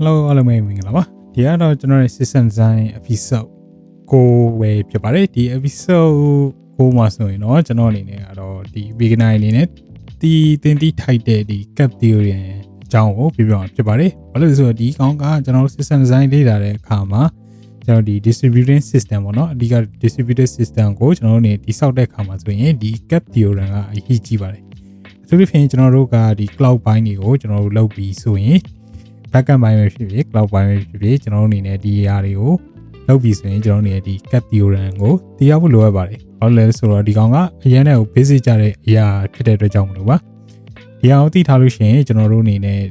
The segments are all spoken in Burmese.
Hello အားလုံးပဲမင်္ဂလာပါဒီကတော့ကျွန်တော်ရဲ့ system design episode ကိုပဲဖြစ်ပါတယ်ဒီ episode ကိုမှာဆိုရင်တော့ကျွန်တော်အနေနဲ့ကတော့ဒီ beginner အနေနဲ့ဒီတင်တီထိုက်တဲ့ဒီ cap theory အကြောင်းကိုပြောပြမှာဖြစ်ပါတယ်ဘာလို့လဲဆိုတော့ဒီကောင်ကကျွန်တော် system design လေ့လာတဲ့အခါမှာကျွန်တော်ဒီ distributed system ပေါ့နော်အဓိက distributed system ကိုကျွန်တော်တို့နေတိစောက်တဲ့အခါမှာဆိုရင်ဒီ cap theory ကအရေးကြီးပါတယ်အထူးသဖြင့်ကျွန်တော်တို့ကဒီ cloud ဘိုင်းတွေကိုကျွန်တော်တို့လုပ်ပြီးဆိုရင် backend ဘိုင်းပဲဖြစ်ဖြစ် cloud ဘိုင်းပဲဖြစ်ဖြစ်ကျွန်တော်တို့အနေနဲ့ဒီ AR တွေကိုလုပ်ပြီးဆိုရင်ကျွန်တော်တို့အနေနဲ့ဒီ cap theorem ကိုသိရဖို့လိုအပ်ပါတယ်။ဘာလို့လဲဆိုတော့ဒီကောင်ကအရင်က basic ကြတဲ့အရာဖြစ်တဲ့အတွက်ကြောင့်မလို့ပါ။ဒီအောင်သိထားလို့ရှိရင်ကျွန်တော်တို့အနေနဲ့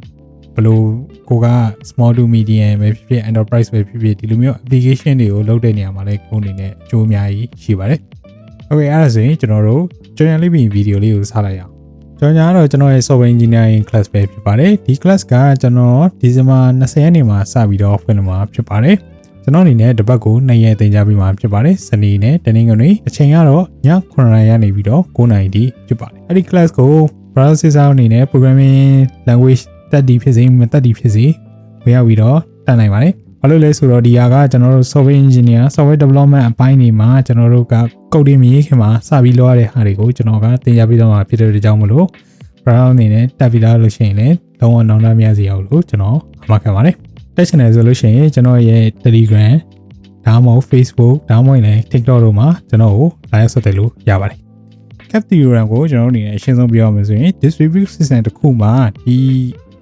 ဘလို့ကိုက small to medium ပဲဖြစ်ဖြစ် enterprise ပဲဖြစ်ဖြစ်ဒီလိုမျိုး application တွေကိုလုပ်တဲ့နေရာမှာလည်းကိုယ်အနေနဲ့အကျိုးအများကြီးရှိပါတယ်။ Okay အဲ့ဒါဆိုရင်ကျွန်တော်တို့ကျွန်တော်လေးပြီးဗီဒီယိုလေးကိုစားလိုက်ရအောင်။ ကျွန်တော်ကတော့ကျွန်တော်ရဲ့ software engineering class ပဲဖြစ်ပါတယ်ဒီ class ကကျွန်တော်ဒီဇင်ဘာ20ရက်နေ့မှာစပြီးတော့ဖွင့်လို့မှာဖြစ်ပါတယ်ကျွန်တော်အနေနဲ့တပတ်ကို2ရက်သင်ကြားပြီးမှာဖြစ်ပါတယ်စနေနဲ့တနင်္ဂနွေအချိန်ကတော့ည9:00နာရီကနေပြီးတော့9:00နာရီထိဖြစ်ပါတယ်အဲ့ဒီ class ကို browser အနေနဲ့ programming language တက်ဒီဖြစ်စေမတက်ဒီဖြစ်စေဝေရောက်ပြီးတော့တက်နိုင်ပါတယ် ဘာလို့လဲဆိုတော့ဒီဟာကကျွန်တော်တို့ software engineer software development အပိုင်းတွေမှာကျွန်တော်တို့ကကုတ်တွေမရေးခင်မှာစပြီးလုပ်ရတဲ့ဟာတွေကိုကျွန်တော်ကသင်ကြားပေးတော့မှာဖြစ်တဲ့ကြောင့်မလို့ brown အနေနဲ့တက်ပြီးသားလို့ရှိရင်လည်းလုံးဝနောင်တမရစီအောင်လို့ကျွန်တော်အမှတ်ခံပါတယ်တက် channel ဆိုလို့ရှိရင်ကျွန်တော်ရဲ့ Telegram ဒါမှမဟုတ် Facebook ဒါမှမဟုတ်လည်း TikTok တို့မှာကျွန်တော်ကို live ဆက်တယ်လို့ရပါတယ် cap theorem ကိုကျွန်တော်အနေနဲ့အရှင်းဆုံးပြောရမယ်ဆိုရင် distribute system တစ်ခုမှာဒီ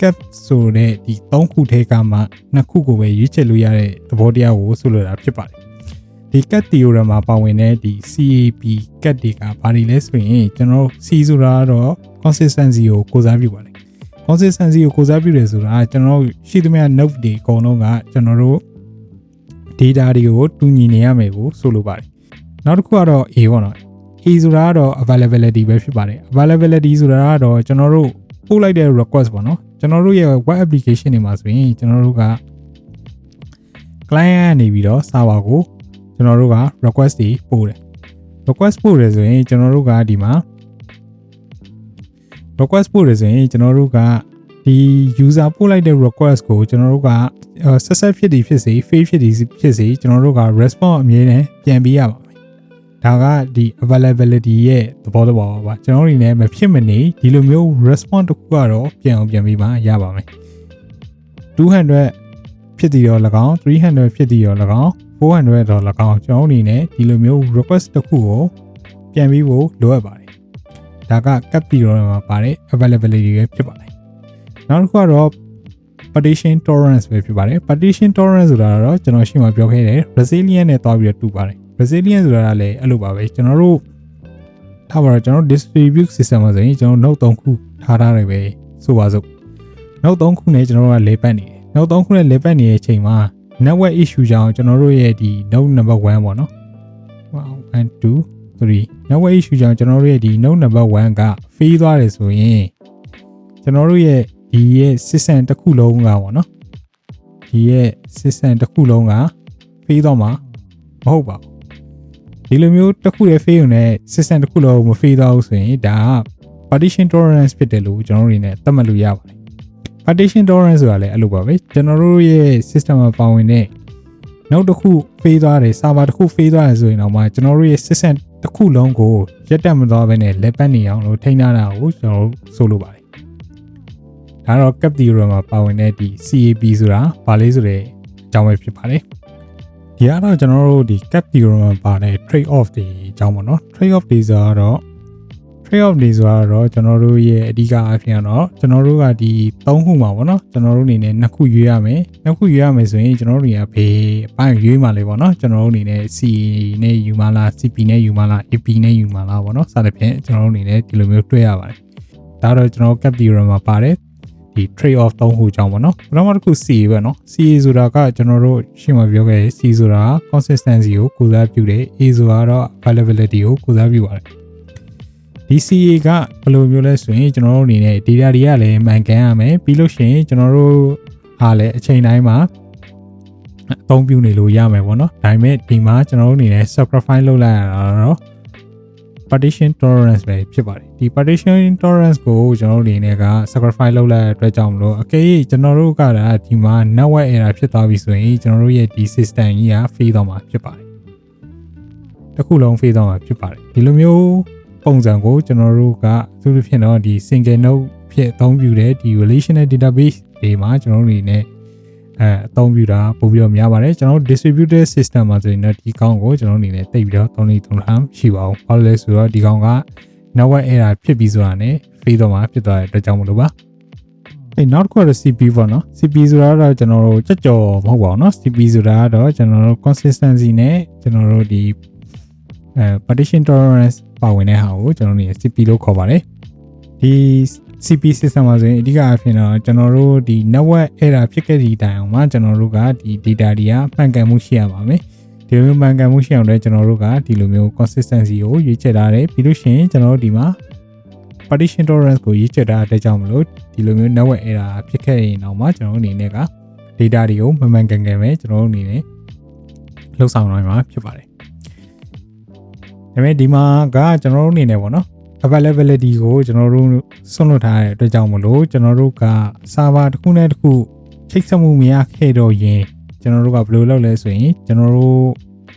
cap ဆိုတဲ့ဒီ၃ခုထဲကမှနှစ်ခုကိုပဲရွေးချယ်လို့ရတဲ့သဘောတရားကိုဆိုလိုတာဖြစ်ပါတယ်ဒီ cat theorem မှာပါဝင်တဲ့ဒီ CAP cat တွေကဘာတွေလဲဆိုရင်ကျွန်တော် C ဆိုတာကတော့ consistency ကိုကိုစားပြုပါတယ် consistency ကိုကိုစားပြုတယ်ဆိုတာကျွန်တော်တို့ရှိသမျှ note တွေအကုန်လုံးကကျွန်တော်တို့ data တွေကိုတူညီနေရမယ်ကိုဆိုလိုပါတယ်နောက်တစ်ခုကတော့ A ပေါ့နော် A ဆိုတာကတော့ availability ပဲဖြစ်ပါတယ် availability ဆိုတာကတော့ကျွန်တော်တို့ပို့လိုက်တဲ့ request ပေါ့နော် ကျွန်တော်တို့ရဲ့ web application တွေမှာဆိုရင်ကျွန်တော်တို့က client ကနေပြီးတော့ server ကိုကျွန်တော်တို့က request တွေပို့တယ် request ပို့တယ်ဆိုရင်ကျွန်တော်တို့ကဒီမှာ request ပို့ရဆိုရင်ကျွန်တော်တို့ကဒီ user ပို့လိုက်တဲ့ request ကိုကျွန်တော်တို့ကဆက်ဆက်ဖြစ်ဒီဖြစ်စေ fail ဖြစ်ဒီဖြစ်စေကျွန်တော်တို့က response အမြဲတမ်းပြန်ပေးရပါမယ်။ ဒါကဒီ availability ရဲ့သဘောတဘာပါကျွန်တော်တို့နေမဖြစ်မနေဒီလိုမျိုး response တစ်ခုကတော့ပြန်အောင်ပြန်ပေးမှရပါမယ်။200ဖြစ်တည်ရော၎င်း300ဖြစ်တည်ရော၎င်း400တော့၎င်းကျွန်တော်တို့နေဒီလိုမျိုး request တစ်ခုကိုပြန်ပြီးဖို့လိုအပ်ပါတယ်ဒါက cap period မှာပါတဲ့ availability ပဲဖြစ်ပါတယ်နောက်တစ်ခုကတော့ partition tolerance ပဲဖြစ်ပါတယ် partition tolerance ဆိုတာတော့ကျွန်တော်ရှင်းမပြောခဲ့တယ် resilient နဲ့တွားပြီးတော့တူပါတယ် resilient ဆိုတာကလည်းအဲ့လိုပါပဲကျွန်တော်တို့ထားပါတော့ကျွန်တော် distribute system မှာဆိုရင်ကျွန်တော် note 3ခုထားထားတယ်ပဲဆိုပါစို့ note 3ခုနဲ့ကျွန်တော်တို့ကလေပတ်နေတယ် note 3ခုနဲ့လေပတ်နေတဲ့အချိန်မှာ network issue ကြောင့်ကျွန်တော်တို့ရဲ့ဒီ note number 1ပေါ့နော်1 2 3 network issue ကြောင့်ကျွန်တော်တို့ရဲ့ဒီ node number 1က fail သွားတယ်ဆိုရင်ကျွန်တော်တို့ရဲ့ဒီရဲ့ system တစ်ခုလုံးကပေါ့နော်ဒီရဲ့ system တစ်ခုလုံးက fail သွားမှာမဟုတ်ပါဘူး ဒီလိုမျိုးတစ်ခုရဲ့ fail နဲ့ system တစ်ခုလုံးမ fail သွားဘူးဆိုရင်ဒါက partition tolerance ဖြစ်တယ်လို့ကျွန်တော်တို့နေနဲ့သတ်မှတ်လို့ရပါတယ် partition tolerance ဆိုတာလည်းအဲ့လိုပါပဲကျွန်တော်တို့ရဲ့ system မှာပါဝင်တဲ့နောက်တစ်ခု fail သွားတယ် server တစ်ခု fail သွားတယ်ဆိုရင်တော့မှကျွန်တော်တို့ရဲ့ system တစ်ခုလုံးကိုရက်တက်မသွားဘဲနဲ့လက်ပတ်နေအောင်လို့ထိန်းထားတာကိုကျွန်တော်တို့ဆိုလိုပါတယ်ဒါတော့ cap theorem မှာပါဝင်တဲ့ဒီ CAP ဆိုတာဘာလဲဆိုတဲ့အကြောင်းပဲဖြစ်ပါတယ် ဒီကတော့ကျွန်တော်တို့ဒီ cap theorem မှာပါတဲ့ trade off တွေအကြောင်းပေါ့နော် trade off တွေဆိုတော့ trade off တွေဆိုတော့ကျွန်တော်တို့ရဲ့အဓိကအဖြစ်ကတော့ကျွန်တော်တို့ကဒီ၃ခုမှာပေါ့နော်ကျွန်တော်တို့အနေနဲ့နှစ်ခုရွေးရမယ်နှစ်ခုရွေးရမယ်ဆိုရင်ကျွန်တော်တို့တွေကဘေးအပိုင်းရွေးမှလေပေါ့နော်ကျွန်တော်တို့အနေနဲ့ C နဲ့ယူမလား CP နဲ့ယူမလား AP နဲ့ယူမလားပေါ့နော်စသဖြင့်ကျွန်တော်တို့အနေနဲ့ဒီလိုမျိုးတွေ့ရပါတယ်ဒါတော့ကျွန်တော် cap theorem မှာပါတယ် ဒီ trade off ၃ခုကြောင်းပေါ့နော်ပထမတစ်ခု C ပဲနော် C ဆိုတာကကျွန်တော်တို့ရှင်းမပြောခဲ့ C ဆိုတာ consistency ကိုကိုစားပြုတယ် A ဆိုတာတော့ availability ကိုကိုစားပြုပါတယ် DCA ကဘယ်လိုမျိုးလဲဆိုရင်ကျွန်တော်တို့အနေနဲ့ data တွေကလည်းမှန်ကန်ရမယ်ပြီးလို့ရှိရင်ကျွန်တော်တို့အားလည်းအချိန်တိုင်းမှာအသုံးပြုနေလို့ရမယ်ပေါ့နော်ဒါပေမဲ့ဒီမှာကျွန်တော်တို့အနေနဲ့ sacrifice လုပ်လိုက်ရတာတော့ partition tolerance ပဲဖြစ်ပါတယ်ဒီ partition tolerance ကိုကျွန်တော်တို့အနေနဲ့က sacrifice လုပ်လိုက်တဲ့အတွက်ကြောင့်မလို့အကယ်၍ကျွန်တော်တို့ကဒါဒီမှာ network error ဖြစ်သွားပြီဆိုရင်ကျွန်တော်တို့ရဲ့ဒီ system ကြီးက fail သွားမှာဖြစ်ပါတယ်တစ်ခုလုံး fail သွားမှာဖြစ်ပါတယ်ဒီလိုမျိုးပုံစံကိုကျွန်တော်တို့ကသူတို့ဖြစ်တော့ဒီ single node ဖြစ်အသုံးပြုတဲ့ဒီ relational database တွေမှာကျွန်တော်တို့အနေနဲ့ အဲအသုံးပြုတာပို့ပြီးတော့များပါတယ်ကျွန်တော်တို့ distributed system မှာဆိုရင်တော့ဒီကောင်းကိုကျွန်တော်တို့အနေနဲ့တိတ်ပြီးတော့သုံးလေးသုံးထားရှိပါအောင်။ဘာလို့လဲဆိုတော့ဒီကောင်းက network error ဖြစ်ပြီးဆိုတာနဲ့ fail တော့မှာဖြစ်သွားတဲ့အတွက်ကြောင့်မလို့ပါ။အဲနောက်တစ်ခုကတော့ CP ပေါ့နော် CP ဆိုတာကတော့ကျွန်တော်တို့ကြက်ကြော်မဟုတ်ပါဘူးเนาะ CP ဆိုတာကတော့ကျွန်တော်တို့ consistency နဲ့ကျွန်တော်တို့ဒီအဲ partition tolerance ပါဝင်တဲ့ဟာကိုကျွန်တော်တို့ CP လို့ခေါ်ပါတယ်။ဒီ CP system မှာဆိုရင်အဓိကအဖြစ်တော့ကျွန်တော်တို့ဒီ network error ဖြစ်ခဲ့တဲ့တိုင်အောင်မှာကျွန်တော်တို့ကဒီ data တွေကမှန်ကန်မှုရှိရပါမယ်ဒီလိုမျိုးမှန်ကန်မှုရှိအောင်လည်းကျွန်တော်တို့ကဒီလိုမျိုး consistency ကိုရွေးချယ်ထားတယ်ပြီးလို့ရှိရင်ကျွန်တော်တို့ဒီမှာ partition tolerance ကိုရွေးချယ်ထားတဲ့ကြောင့်မလို့ဒီလိုမျိုး network error ဖြစ်ခဲ့ရင်တော့မှကျွန်တော်တို့အနေနဲ့က data တွေကိုမမှန်ကန်ကန်ပဲကျွန်တော်တို့အနေနဲ့လှုပ်ဆောင်နိုင်မှာဖြစ်ပါတယ်ဒါပေမဲ့ဒီမှာကကျွန်တော်တို့အနေနဲ့ပေါ့နော် availability ကိုကျွန်တော်တို့ဆွန့်လွတ်ထားတဲ့အတွက်ကြောင့်မလို့ကျွန်တော်တို့က server တစ်ခုနဲ့တစ်ခုချိတ်ဆက်မှုမရခဲ့တော့ရင်ကျွန်တော်တို့ကဘယ်လိုလုပ်လဲဆိုရင်ကျွန်တော်တို့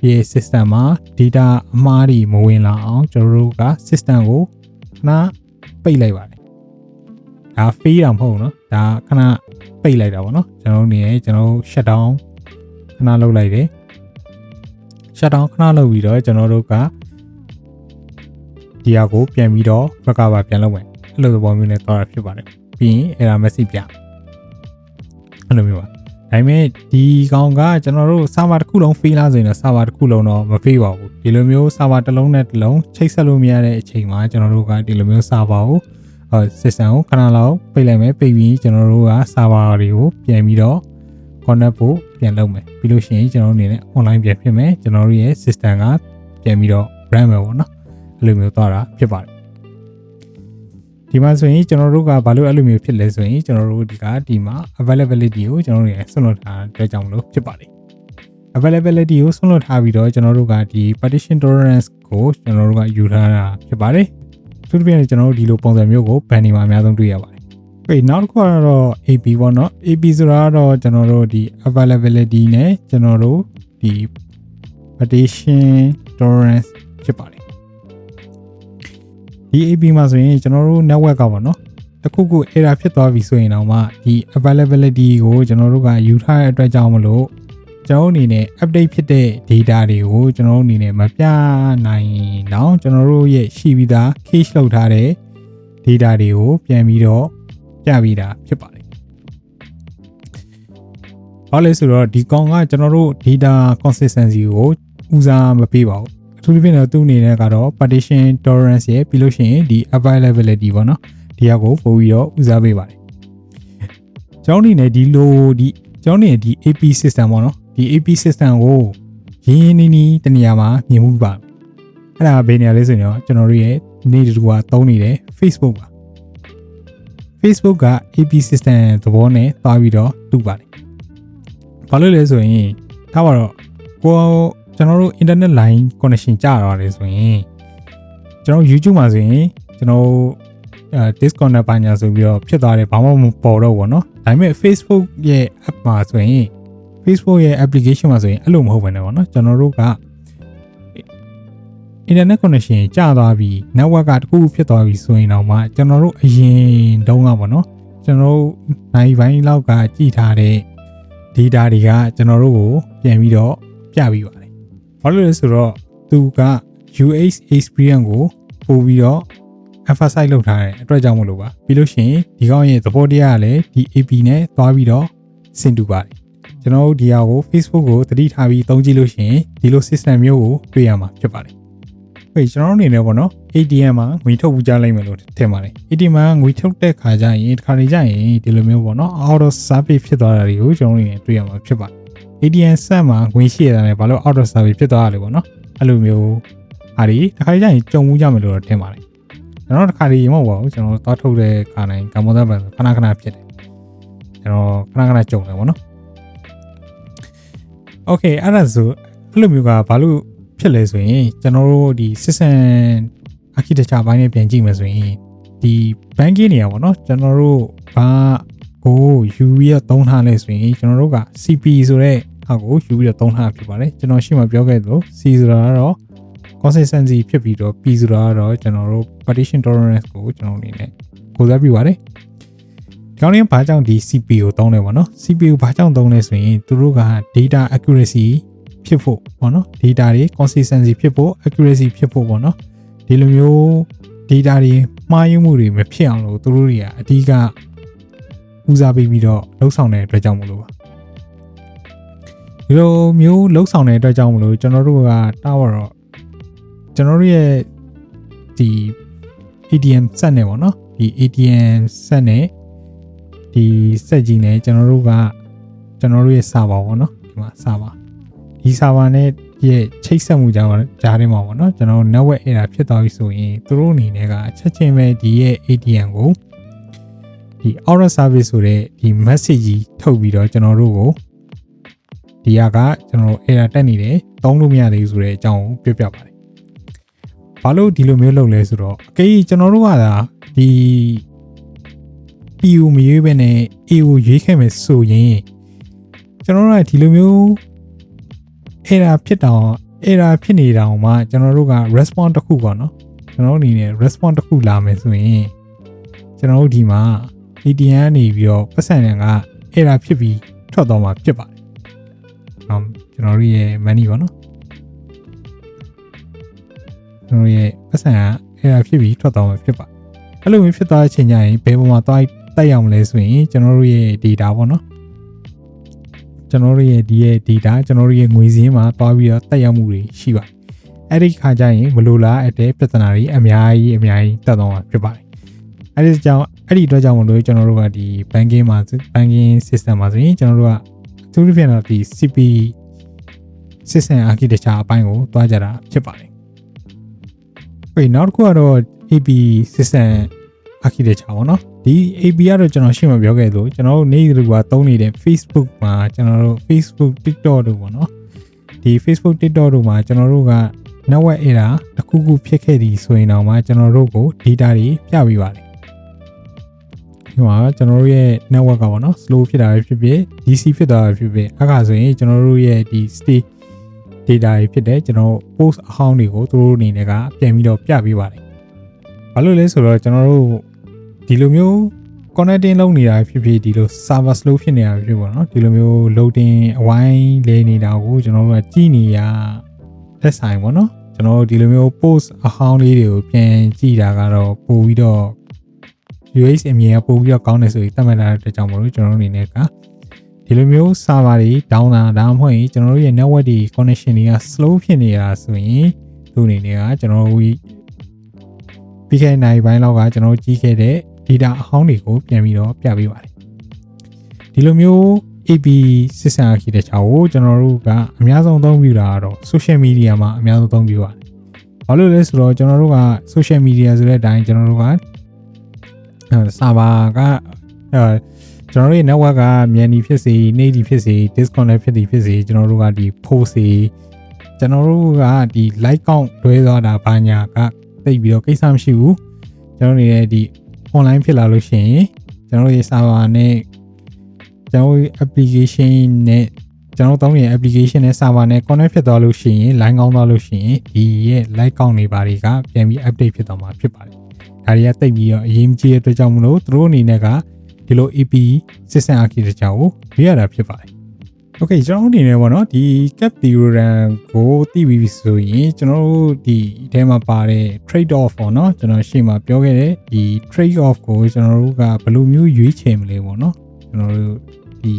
ရဲ့ system မှာ data အမှားတွေမဝင်လာအောင်ကျွန်တော်တို့က system ကိုခဏပိတ်လိုက်ပါတယ်ဒါ fail တာမဟုတ်ဘူးเนาะဒါခဏပိတ်လိုက်တာပေါ့เนาะကျွန်တော်တို့နေကျွန်တော် shut down ခဏလုပ်လိုက်တယ် shut down ခဏလုပ်ပြီးတော့ကျွန်တော်တို့က ဒီဟာကိုပြန်ပြီးတော့ recover ပြန်လုပ်မယ်အဲ့လိုသဘောမျိုးနဲ့သွားတာဖြစ်ပါတယ်ပြီးရင် error message ပြအဲ့လိုမျိုးပါဒါပေမဲ့ဒီကောင်ကကျွန်တော်တို့ server တစ်ခုလုံး fail လာဆိုရင်တော့ server တစ်ခုလုံးတော့မ fail ပါဘူးဒီလိုမျိုး server တစ်လုံးနဲ့တစ်လုံးချိတ်ဆက်လို့မရတဲ့အချိန်မှာကျွန်တော်တို့ကဒီလိုမျိုး server ကိုဟို system ကိုခဏလောက်ပိတ်လိုက်မယ်ပိတ်ပြီးကျွန်တော်တို့က server တွေကိုပြန်ပြီးတော့ connect ဖို့ပြန်လုပ်မယ်ပြီးလို့ရှိရင်ကျွန်တော်တို့အနေနဲ့ online ပြန်ဖြစ်မယ်ကျွန်တော်တို့ရဲ့ system ကပြန်ပြီးတော့ run မယ်ပေါ့နော် အဲ့လိုမျိုးသွားတာဖြစ်ပါတယ်ဒီမှာဆိုရင်ကျွန်တော်တို့ကဘာလို့အဲ့လိုမျိုးဖြစ်လဲဆိုရင်ကျွန်တော်တို့ဒီကဒီမှာ availability ကိုကျွန်တော်တို့ရဆွန့်လွတ်ထားတဲ့အတွက်ကြောင့်မလို့ဖြစ်ပါတယ် availability ကိုဆွန့်လွတ်ထားပြီးတော့ကျွန်တော်တို့ကဒီ partition tolerance ကိုကျွန်တော်တို့ကယူထားတာဖြစ်ပါတယ်သူတို့ပြန်ကျွန်တော်တို့ဒီလိုပုံစံမျိုးကို ban နေမှာအများဆုံးတွေ့ရပါတယ်။ေနောက်တစ်ခုကတော့ AB ပေါ့နော် AB ဆိုတာကတော့ကျွန်တော်တို့ဒီ availability နဲ့ကျွန်တော်တို့ဒီ partition tolerance ဖြစ်ပါတယ် ဒီ AB မှာဆိုရင်ကျွန်တော်တို့ network ကပါနော်တခုခု error ဖြစ်သွားပြီဆိုရင်တော့မှဒီ availability ကိုကျွန်တော်တို့ကယူထားတဲ့အတွက်ကြောင့်မလို့ကျွန်တော်အနေနဲ့ update ဖြစ်တဲ့ data တွေကိုကျွန်တော်အနေနဲ့မပြနိုင်တော့ကျွန်တော်တို့ရဲ့ရှိပြီးသား cache လောက်ထားတဲ့ data တွေကိုပြန်ပြီးတော့ပြပြီးတာဖြစ်ပါတယ်။ဘာလဲဆိုတော့ဒီကောင်ကကျွန်တော်တို့ data consistency ကိုဦးစားမပေးပါဘူး အထူးသဖြင့်တော့သူ့အနေနဲ့ကတော့ partition tolerance ရဲ့ပြီးလို့ရှိရင်ဒီ availability ပေါ့နော်ဒီဟာကိုပို့ပြီးတော့ဦးစားပေးပါတယ်ကျောင်းနေနဲ့ဒီလိုဒီကျောင်းနေဒီ AP system ပေါ့နော်ဒီ AP system ကိုရင်းရင်းနှီးနှီးတနေရာမှာမြင်မှုပါအဲ့ဒါဘယ်နေရာလဲဆိုရင်တော့ကျွန်တော်တို့ရဲ့နေ့တူကသုံးနေတဲ့ Facebook ပါ Facebook က AP system သဘောနဲ့သွားပြီးတော့တူပါတယ်ဘာလို့လဲဆိုရင်ထားပါတော့ကို ကျွန်တော်တို့ internet line connection ကြာတော့တယ်ဆိုရင်ကျွန်တော် YouTube မှာဆိုရင်ကျွန်တော်အဲ disconnect ပါညာဆိုပြီးတော့ဖြစ်သွားတယ်ဘာမှမပေါ်တော့ဘူးเนาะဒါပေမဲ့ Facebook ရဲ့ app မှာဆိုရင် Facebook ရဲ့ application မှာဆိုရင်အဲ့လိုမဟုတ်ဘဲねပေါ့เนาะကျွန်တော်တို့က internet connection ကြာသွားပြီ network ကတခုဖြစ်သွားပြီဆိုရင်တော့မှကျွန်တော်တို့အရင်တုန်းကပေါ့နော်ကျွန်တော်တို့နိုင်ပိုင်းလောက်ကကြည့်ထားတဲ့ data တွေကကျွန်တော်တို့ကိုပြန်ပြီးတော့ပြပြီးပါတယ်။ ဘာလို့လဲဆိုတော့သူက UX experience ကိုပို့ပြီးတော့ emphasize လုပ်ထားတဲ့အတွက်ကြောင့်မလို့ပါပြီးလို့ရှိရင်ဒီကောင်းရဲ့သဘောတရားကလည်းဒီ AP နဲ့သွားပြီးတော့ဆင်တူပါတယ်ကျွန်တော်တို့ဒီဟာကို Facebook ကိုသတိထားပြီးသုံးကြည့်လို့ရှိရင်ဒီလို system မျိုးကိုတွေ့ရမှာဖြစ်ပါတယ်ဟေးကျွန်တော်တို့အနေနဲ့ပေါ့နော် ATM မှာငွေထုတ်ပူကြလိုက်မယ်လို့ထင်ပါတယ် ATM မှာငွေထုတ်တဲ့ခါကျရင်တစ်ခါလေကျရင်ဒီလိုမျိုးပေါ့နော် out of service ဖြစ်သွားတာတွေကိုကျွန်တော်တို့အနေနဲ့တွေ့ရမှာဖြစ်ပါတယ် ATM ဆက်မှာငွေရှိရတာနဲ့ဘာလို့ out of service ဖြစ်သွားရလဲပေါ့နော်အဲ့လိုမျိုးအားဒီတစ်ခါလေကျရင်ကြုံမှုကြမယ်လို့တော့ထင်ပါတယ်ကျွန်တော်တစ်ခါလေရင်မဟုတ်ပါဘူးကျွန်တော်သွားထုတ်တဲ့ခါတိုင်းကမ္ဘောဇဘန်ခဏခဏဖြစ်တယ်ကျွန်တော်ခဏခဏကြုံတယ်ပေါ့နော်โอเคအဲ့ဒါဆိုအဲ့လိုမျိုးကဘာလို့ဖြစ်လဲဆိုရင်ကျွန်တော်တို့ဒီ system architecture ဘိုင်းနဲ့ပြန်ကြည့်မယ်ဆိုရင်ဒီ banking နေရာပေါ့နော်ကျွန်တော်တို့ဘာ ကိုယူပြီးတော့သုံးထားလဲဆိုရင်ကျွန်တော်တို့က CP ဆိုတဲ့ဟာကိုယူပြီးတော့သုံးထားဖြစ်ပါတယ်ကျွန်တော်ရှင်းမပြောခဲ့သလို C ဆိုတာကတော့ consistency ဖြစ်ပြီးတော့ P ဆိုတာကတော့ကျွန်တော်တို့ partition tolerance ကိုကျွန်တော်အနေနဲ့ကိုယ်စားပြုပါတယ်ဒီကောင်းရင်ဘာကြောင့်ဒီ CP ကိုသုံးလဲပေါ့နော် CP ကိုဘာကြောင့်သုံးလဲဆိုရင်သူတို့က data accuracy ဖြစ်ဖို့ပေါ့နော် data တွေ consistency ဖြစ်ဖို့ accuracy ဖြစ်ဖို့ပေါ့နော်ဒီလိုမျိုး data တွေမှားယွင်းမှုတွေမဖြစ်အောင်လို့သူတို့တွေကအဓိက ဦးစားပေးပြီးတော့လှုပ်ဆောင်တဲ့အတွက်ကြောင့်မလို့ပါဒီလိုမျိုးလှုပ်ဆောင်တဲ့အတွက်ကြောင့်မလို့ကျွန်တော်တို့ကတာဝတော့ကျွန်တော်တို့ရဲ့ဒီ ATM စက်နဲ့ပေါ့နော်ဒီ ATM စက်နဲ့ဒီစက်ကြီးနဲ့ကျွန်တော်တို့ကကျွန်တော်တို့ရဲ့ server ပေါ့နော်ဒီမှာ server ဒီ server နဲ့ရဲ့ချိတ်ဆက်မှုကြောင့်ကြားထဲမှာပေါ့နော်ကျွန်တော်တို့ network error ဖြစ်သွားပြီဆိုရင်သူတို့အနေနဲ့ကချက်ချင်းပဲဒီရဲ့ ATM ကို ဒီ outer service ဆိုတဲ့ဒီ message ကြီးထုတ်ပြီးတော့ကျွန်တော်တို့ကိုဒီဟာကကျွန်တော်တို့ error တက်နေတယ်သုံးလို့မရသေးဘူးဆိုတဲ့အကြောင်းကိုပြောပြပါတယ်။ဘာလို့ဒီလိုမျိုးလုပ်လဲဆိုတော့အကေကျွန်တော်တို့ကဒါဒီ PU မရွေးဘဲနဲ့ A ကိုရွေးခဲ့မယ်ဆိုရင်ကျွန်တော်တို့ကဒီလိုမျိုး error ဖြစ်တောင် error ဖြစ်နေတောင်မှကျွန်တော်တို့က response တစ်ခုပေါ့နော်ကျွန်တော်တို့အနေနဲ့ response တစ်ခုလာမယ်ဆိုရင်ကျွန်တော်တို့ဒီမှာ ATM ကနေပြီးတော့ပတ်စံရံက error ဖြစ်ပြီးထွက်သွားမှာဖြစ်ပါတယ်။နော်ကျွန်တော်တို့ရဲ့ money ပေါ့နော်ကျွန်တော်ရဲ့ပတ်စံက error ဖြစ်ပြီးထွက်သွားမှာဖြစ်ပါတယ်။အဲ့လိုမျိုးဖြစ်သွားတဲ့အချိန်ကျရင်ဘယ်ပုံမှာသွားတက်ရောက်မလဲဆိုရင်ကျွန်တော်တို့ရဲ့ data ပေါ့နော်ကျွန်တော်တို့ရဲ့ဒီရဲ့ data ကျွန်တော်တို့ရဲ့ငွေစည်းမှာတွားပြီးတော့တက်ရောက်မှုတွေရှိပါတယ်။အဲ့ဒီခါကျရင်မလိုလားအပ်တဲ့ပြဿနာတွေအများကြီးအများကြီးတက်သွားမှာဖြစ်ပါတယ်။အဲ့ဒီကြောင့် အဲ့ဒီအတွက်ကြောင့်မလို့ကျွန်တော်တို့ကဒီ banking မှာ banking system မှာဆိုရင်ကျွန်တော်တို့ကသူတို့ပြန်တော့ဒီ CP system architecture အပိုင်းကိုတွားကြတာဖြစ်ပါတယ်။ပြီးနောက်တစ်ခုကတော့ AP system architecture ပေါ့နော်ဒီ AP ကတော့ကျွန်တော်ရှင်းမပြောခဲ့လို့ကျွန်တော်တို့နေ့တူကသုံးနေတဲ့ Facebook မှာကျွန်တော်တို့ Facebook TikTok တို့ပေါ့နော်ဒီ Facebook TikTok တို့မှာကျွန်တော်တို့က network error တစ်ခုခုဖြစ်ခဲ့သည်ဆိုရင်တော့မှကျွန်တော်တို့ကို data တွေပြပေးပါတယ် ဒီမှာကျွန်တော်တို့ရဲ့ network ကပေါ့နော် slow ဖြစ်တာပဲဖြစ်ဖြစ် DC ဖြစ်တာပဲဖြစ်ဖြစ်အခါဆိုရင်ကျွန်တော်တို့ရဲ့ဒီ state data တွေဖြစ်တဲ့ကျွန်တော် post အဟောင်းတွေကိုသူတို့အနေနဲ့ကပြန်ပြီးတော့ပြပေးပါတယ်ဘာလို့လဲဆိုတော့ကျွန်တော်တို့ဒီလိုမျိုး connecting လုပ်နေတာဖြစ်ဖြစ်ဒီလို server slow ဖြစ်နေတာဖြစ်ပေါ့နော်ဒီလိုမျိုး loading အဝိုင်းလဲနေတာကိုကျွန်တော်တို့ကကြည့်နေရလက်ဆိုင်ပေါ့နော်ကျွန်တော်တို့ဒီလိုမျိုး post အဟောင်းလေးတွေကိုပြန်ကြည့်တာကတော့ပို့ပြီးတော့ UX အမြင်ကပို့ပြီးတော့ကောင်းတယ်ဆိုပြီးသတ်မှတ်လာတဲ့အတွက်ကြောင့်မလို့ကျွန်တော်တို့အနေနဲ့ကဒီလိုမျိုး server တွေ down တာဒါမှမဟုတ်ရင်ကျွန်တော်တို့ရဲ့ network တွေ connection တွေက slow ဖြစ်နေတာဆိုရင်သူအနေနဲ့ကကျွန်တော်တို့ပြီးခဲ့တဲ့နိုင်ပိုင်းလောက်ကကျွန်တော်တို့ကြီးခဲ့တဲ့ data အဟောင်းတွေကိုပြန်ပြီးတော့ပြပေးပါတယ်ဒီလိုမျိုး AB system architecture ကိုကျွန်တော်တို့ကအများဆုံးအသုံးပြုတာကတော့ social media မှာအများဆုံးအသုံးပြုပါတယ်ဘာလို့လဲဆိုတော့ကျွန်တော်တို့က social media ဆိုတဲ့အတိုင်းကျွန်တော်တို့က server ကအဲကျွန်တော်တို့ရဲ့ network ကမြန်ဒီဖြစ်စေနှိမ့်ဒီဖြစ်စေ disconnect ဖြစ်ဒီဖြစ်စေကျွန်တော်တို့ကဒီ post စီကျွန်တော်တို့ကဒီ like count တွဲသွားတာဘာညာကတိတ်ပြီးတော့ကိစ္စမရှိဘူးကျွန်တော်တို့ရဲ့ဒီ online ဖြစ်လာလို့ရှိရင်ကျွန်တော်တို့ရဲ့ server နဲ့ကျွန်တော်တို့ application နဲ့ကျွန်တော်သုံးနေတဲ့ application နဲ့ server နဲ့ connect ဖြစ်သွားလို့ရှိရင် line ကောင်းသွားလို့ရှိရင်ဒီရဲ့ like count တွေပါတွေကပြန်ပြီး update ဖြစ်သွားမှာဖြစ်ပါတယ် ဒါတွေကတိတ်ပြီးတော့အရေးကြီးတဲ့အတွက်ကြောင့်မလို့သူတို့အနေနဲ့ကဒီလို AP system architecture ကိုရွေးရတာဖြစ်ပါတယ်။ Okay ကျွန်တော်အနေနဲ့ပေါ့နော်ဒီ cap theorem ကိုသိပြီးဆိုရင်ကျွန်တော်တို့ဒီအထဲမှာပါတဲ့ trade off ပေါ့နော်ကျွန်တော်ရှေ့မှာပြောခဲ့တဲ့ဒီ trade off ကိုကျွန်တော်တို့ကဘယ်လိုမျိုးရွေးချယ်မလဲပေါ့နော်ကျွန်တော်တို့ဒီ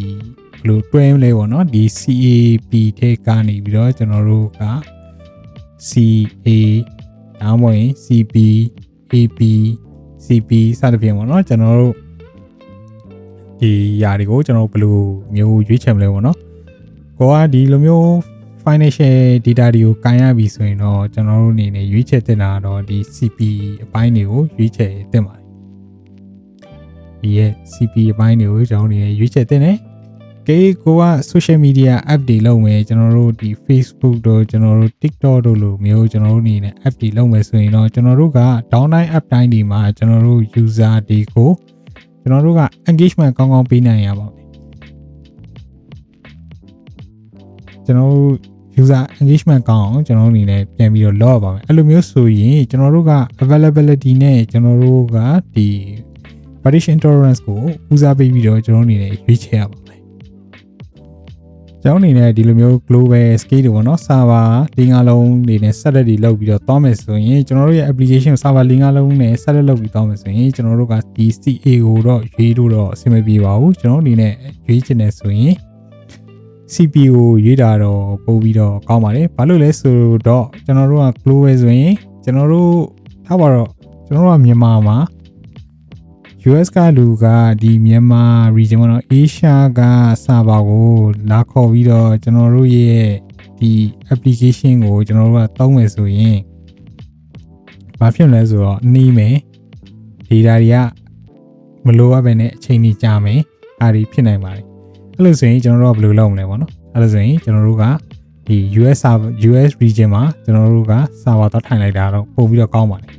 ဘယ်လိုတွဲမလဲပေါ့နော်ဒီ CAP ထဲကနေပြီးတော့ကျွန်တော်တို့က CA ဒါမှမဟုတ်ရင် CB AP CP စသဖြင့်ပေါ့နော်ကျွန်တော်တို့ဒီຢာတွေကိုကျွန်တော်ဘယ်လိုမျိုးရွေးချယ်မလဲပေါ့နော်ကိုကဒီလိုမျိုး financial data တွေကိုကန်ရပြီဆိုရင်တော့ကျွန်တော်တို့အနေနဲ့ရွေးချယ်တင်တာတော့ဒီ CP အပိုင်းတွေကိုရွေးချယ်တင်ပါတယ်ဒီရဲ့ CP အပိုင်းတွေကိုကျွန်တော်အနေနဲ့ရွေးချယ်တင်တယ် ကေကိုက social media app တွေလုပ်မယ်ကျွန်တော်တို့ဒီ Facebook တို့ကျွန်တော်တို့ TikTok တို့လိုမျိုးကျွန်တော်တို့အနေနဲ့ app တွေလုပ်မယ်ဆိုရင်တော့ကျွန်တော်တို့က downline app တိုင်းဒီမှာကျွန်တော်တို့ user တွေကိုကျွန်တော်တို့က engagement ကောင်းကောင်းပေးနိုင်ရပါမယ်ကျွန်တော်တို့ user engagement ကောင်းအောင်ကျွန်တော်တို့အနေနဲ့ပြန်ပြီးတော့ log ပါမယ်အဲ့လိုမျိုးဆိုရင်ကျွန်တော်တို့က availability နဲ့ကျွန်တော်တို့ကဒီ partition tolerance ကိုဦးစားပေးပြီးတော့ကျွန်တော်အနေနဲ့ရွေးချယ်ရပါမယ်။ ကျွန်တော်အနေနဲ့ဒီလိုမျိုး global scale တွေပေါ့နော် server ၄၅လုံးတွေနဲ့ set up တွေလုပ်ပြီးတော့သွားမယ်ဆိုရင်ကျွန်တော်တို့ရဲ့ application server ၄၅လုံးနဲ့ set up လုပ်ပြီးသွားမယ်ဆိုရင်ကျွန်တော်တို့ကဒီ CA ကိုတော့ရွေးလို့တော့အဆင်မပြေပါဘူး။ကျွန်တော်အနေနဲ့ရွေးချင်တယ်ဆိုရင် CPU ရွေးတာတော့ပို့ပြီးတော့ကောင်းပါတယ်။ဘာလို့လဲဆိုတော့ကျွန်တော်တို့က global ဆိုရင်ကျွန်တော်တို့ထားပါတော့ကျွန်တော်တို့ကမြန်မာမှာ US ကလူကဒီမြန်မာ region ပေါ့နော် Asia ကစာပါကိုလာခေါ်ပြီးတော့ကျွန်တော်တို့ရဲ့ဒီ application ကိုကျွန်တော်တို့ကသုံးမယ်ဆိုရင်ဘာဖြစ်မလဲဆိုတော့နှီးမယ် data တွေကမလိုအပ်ပဲနဲ့အချိန်ကြီးကြာမယ်အားဒီဖြစ်နိုင်ပါတယ်အဲ့လိုဆိုရင်ကျွန်တော်တို့ကဘယ်လိုလုပ်မလဲပေါ့နော်အဲ့လိုဆိုရင်ကျွန်တော်တို့ကဒီ US server US region မှာကျွန်တော်တို့က server တော့ထိုင်လိုက်တာတော့ပို့ပြီးတော့ကောင်းပါတယ်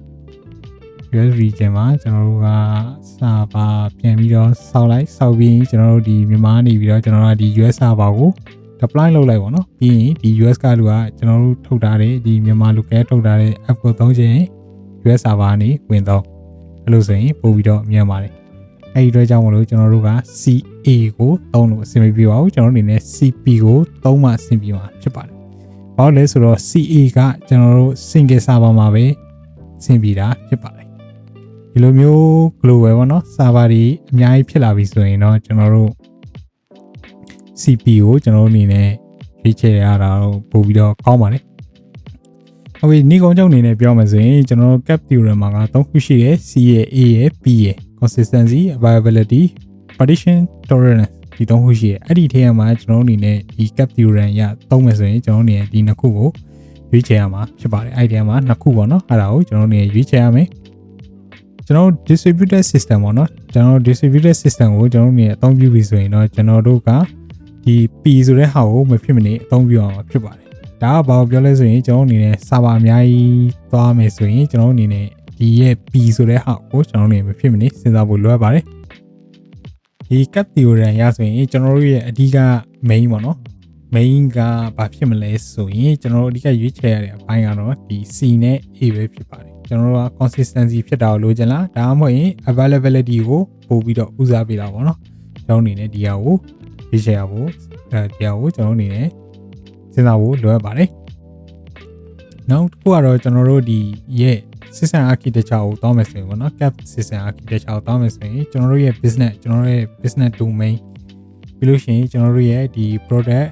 US region မှာကျွန်တော်တို့ကစာပါပြန်ပြီးတော့စောက်လိုက်စောက်ပြီးကျွန်တော်တို့ဒီမြန်မာနေပြီးတော့ကျွန်တော်တို့ကဒီ US server ကို deploy လုပ်လိုက်ပါတော့ပြီးရင်ဒီ US ကလူကကျွန်တော်တို့ထုတ်ထားတဲ့ဒီမြန်မာလူကဲထုတ်ထားတဲ့ app ကိုသုံးခြင်း US server ကနေဝင်တော့အဲ့လိုဆိုရင်ပို့ပြီးတော့မြန်ပါတယ်အဲ့ဒီအတွက်ကြောင့်မလို့ကျွန်တော်တို့က CA ကိုသုံးလို့အဆင်မပြေပါဘူးကျွန်တော်တို့အနေနဲ့ CP ကိုသုံးမှအဆင်ပြေမှာဖြစ်ပါတယ်ဘာလို့လဲဆိုတော့ CA ကကျွန်တော်တို့ single server မှာပဲအဆင်ပြေတာဖြစ်ပါတယ် ဒီလိုမျိုး global ပေါ့နော် server တွေအများကြီးဖြစ်လာပြီဆိုရင်တော့ကျွန်တော်တို့ CP ကိုကျွန်တော်တို့အနေနဲ့ရွေးချယ်ရတာတော့ပို့ပြီးတော့ကောင်းပါတယ်။ဟုတ်ပြီနေကုန်းချုပ်အနေနဲ့ပြောမှဆိုရင်ကျွန်တော်တို့ cap theorem မှာက၃ခုရှိတယ် C ရဲ့ A ရဲ့ B ရဲ့ consistency availability partition tolerance ဒီ၃ခုရှိတယ်အဲ့ဒီထဲမှာကျွန်တော်တို့အနေနဲ့ဒီ cap theorem ရသုံးမယ်ဆိုရင်ကျွန်တော်တို့အနေနဲ့ဒီနှစ်ခုကိုရွေးချယ်ရမှာဖြစ်ပါတယ်အဲ့ဒီထဲမှာနှစ်ခုပေါ့နော်အဲ့ဒါကိုကျွန်တော်တို့အနေနဲ့ရွေးချယ်ရမယ် ကျွန်တော် distributed system ပေါ့နော်ကျွန်တော် distributed system ကိုကျွန်တော်တို့အနေနဲ့အသုံးပြုပြီဆိုရင်တော့ကျွန်တော်တို့ကဒီ P ဆိုတဲ့ဟာကိုမဖြစ်မနေအသုံးပြုအောင်ဖြစ်ပါတယ်ဒါကဘာကိုပြောလဲဆိုရင်ကျွန်တော်အနေနဲ့ server အများကြီးသွားမယ်ဆိုရင်ကျွန်တော်အနေနဲ့ဒီရဲ့ P ဆိုတဲ့ဟာကိုကျွန်တော်အနေနဲ့မဖြစ်မနေစဉ်းစားဖို့လိုအပ်ပါတယ်ဒီ cap theorem ရဆိုရင်ကျွန်တော်တို့ရဲ့အဓိက main ပေါ့နော် main ကဘာဖြစ်မလဲဆိုရင်ကျွန်တော်တို့အဓိကရွေးချယ်ရတဲ့အပိုင်းကတော့ဒီ C နဲ့ A ပဲဖြစ်ပါတယ် ကျွန်တော်တို့က consistency ဖြစ်တာကိုလိုချင်လားဒါမှမဟုတ်ရင် availability ကိုပို့ပြီးတော့ဦးစားပေးတာပေါ့နော်ကျွန်တော်အနေနဲ့ဒီဟာကိုရွေးချယ်ရဖို့အဲဒီဟာကိုကျွန်တော်အနေနဲ့စဉ်းစားဖို့လိုအပ်ပါတယ်နောက်တစ်ခုကတော့ကျွန်တော်တို့ဒီရဲ့ system architecture ကိုတောင်းမယ်ဆိုရင်ပေါ့နော် cap system architecture ကိုတောင်းမယ်ဆိုရင်ကျွန်တော်တို့ရဲ့ business ကျွန်တော်တို့ရဲ့ business domain ပြီးလို့ရှိရင်ကျွန်တော်တို့ရဲ့ဒီ product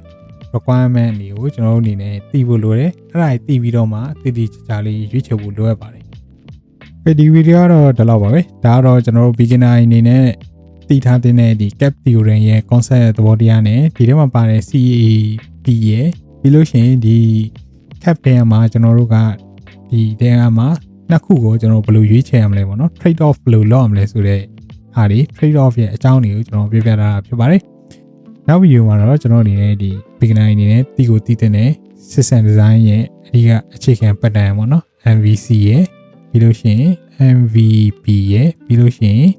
requirement တွေကိုကျွန်တော်တို့အနေနဲ့သိဖို့လိုတယ်အဲ့ဒါကြီးသိပြီးတော့မှတည်တည်ကြကြလေးရွေးချယ်ဖို့လိုအပ်ပါတယ် ဒီဗီဒီယိုကတော့ဒီလောက်ပါပဲဒါကတော့ကျွန်တော်တို့ beginner အနေနဲ့တည်ထားတဲ့ဒီ cap theorem ရဲ့ concept ရဲ့သဘောတရားနဲ့ဒီထဲမှာပါတဲ့ CAP ရဲ့ပြီးလို့ရှိရင်ဒီ cap တဲမှာကျွန်တော်တို့ကဒီတဲမှာနှစ်ခုကိုကျွန်တော်ဘယ်လိုရွေးချယ်ရမလဲပေါ့နော် trade off ဘယ်လိုလုပ်ရမလဲဆိုတဲ့ဟာဒီ trade off ရဲ့အကြောင်းတွေကိုကျွန်တော်ပြပြတာဖြစ်ပါတယ်နောက်ဗီဒီယိုမှာတော့ကျွန်တော်အနေနဲ့ဒီ beginner အနေနဲ့တီကိုတီးတဲ့ system design ရဲ့အဓိကအခြေခံ pattern ပေါ့နော် MVC ရဲ့ ပြီးလို့ရှိရင် MVP ရဲ့ပြီးလို့ရှိရင်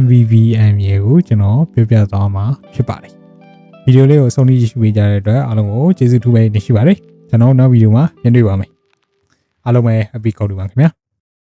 MVVM ရေကိုကျွန်တော်ပြပြသွားမှာဖြစ်ပါတယ်ဗီဒီယိုလေးကိုအဆုံးထိကြည့်ရှုပေးကြတဲ့အတွက်အားလုံးကိုကျေးဇူးထူးပဲတင်ရှိပါတယ်ကျွန်တော်နောက်ဗီဒီယိုမှာပြန်တွေ့ပါမယ်အားလုံးပဲ happy ကောက်တူပါခင်ဗျာ